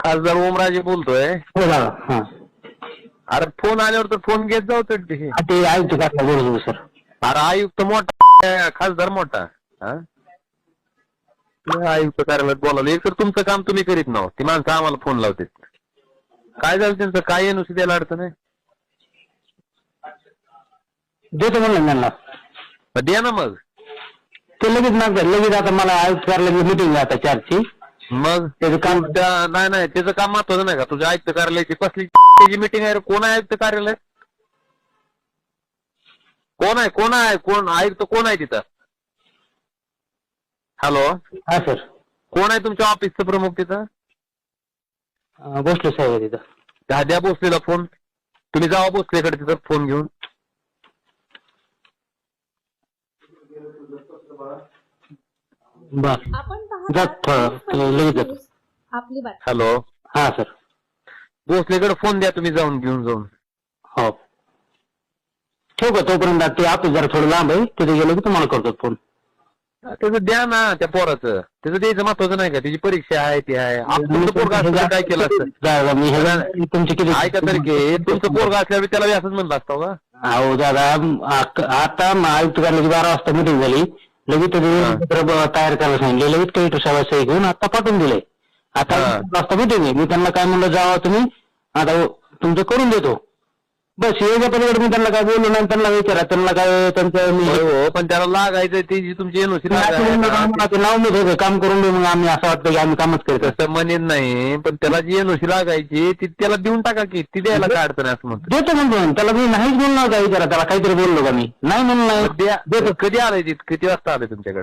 खासदार ओमराजे बोलतोय. हो हा. अरे फोन आल्यावर तर फोन घेत जाऊ तर ते. हा, ते आयुक्त का बोलतो सर. अरे आयुक्त मोठा खासदार मोठा हा. आयुक्त कार्यालयात बोलावलं. एक तर तुमचं काम तुम्ही करीत नाहो ती माणसं आम्हाला फोन लावते काय झालं त्यांचं? काय आहे नुसती द्यायला अडचण आहे? देतो म्हणलं त्यांना. मग द्या ना मग. ते लगेच मागतात. लगेच आता मला आयुक्त कार्यालयाची मिटिंग आहे आता चारची. मग त्याचं काम त्या- नाही नाही त्याचं काम महत्वाचं नाही का? तुझ्या आयुक्त कार्यालयाची कसली त्याची मिटिंग आहे रे? कोण आहे आयुक्त कार्यालय? कोण आहे कोण आहे कोण आयुक्त कोण आहे तिथं? हॅलो हा सर कोण आहे तुमच्या ऑफिसचं प्रमुख तिथं? अं, भोसले साहेब आहे तिथं. द्या द्या भोसलेला फोन तुम्ही जावा भोसलेकडे तिथं फोन घेऊन. बर. आपण जात थोडं, ते लगेच जातो. आपली बात हॅलो. हा सर. भोसलेकडे फोन द्या तुम्ही जाऊन घेऊन जाऊन. हो. ठेवू का तोपर्यंत? ते ऑफिस जरा थोडं लांब आहे. तिथे गेलो की तुम्हाला करतो फोन. त्याचं द्या ना त्या पोराचं. त्याचं द्यायचं महत्वाचं नाही का? त्याची परीक्षा आहे ती आहे. तुमचं पोरगा असतं तर काय केलं असतं? दादा मी ह्याला तुमचे किती ऐका तरी घे तुमचं पोरगा असल्यावर त्याला बी असंच म्हणलं असतं का? अहो दादा आता आयुक्त कार्यालयाची बारा वाजता मिटिंग झाली. लगेच पत्र तयार करायला सांगितले. लगेच कलेक्टर साहेब सही घेऊन आता पाठवून दिले आता वाजता आहे मी त्यांना काय म्हणलं जावा तुम्ही. आता तुमचं करून देतो. बस याच्या पलीकडे मी त्यांना काय बोललो नाही त्यांना विचारा त्यांना काय त्यांचं मी होय हो पण त्याला लागायचं ती जी तुमची एनओसी नाव मी ठेवतो काम करून देऊ मग आम्ही असं वाटतं की आम्ही कामच करतो. तसं म्हणेन नाही पण त्याला जी एनओसी लागायची ती त्याला देऊन टाका की ती द्यायला काय अडचण आहे असं म्हणतो. देतो म्हणतो मी. त्याला मी नाहीच बोलणार होता विचारा त्याला काहीतरी बोललो का मी? नाही म्हणून नाही. कधी आलंय ती किती वाजता आलंय तुमच्याकडे?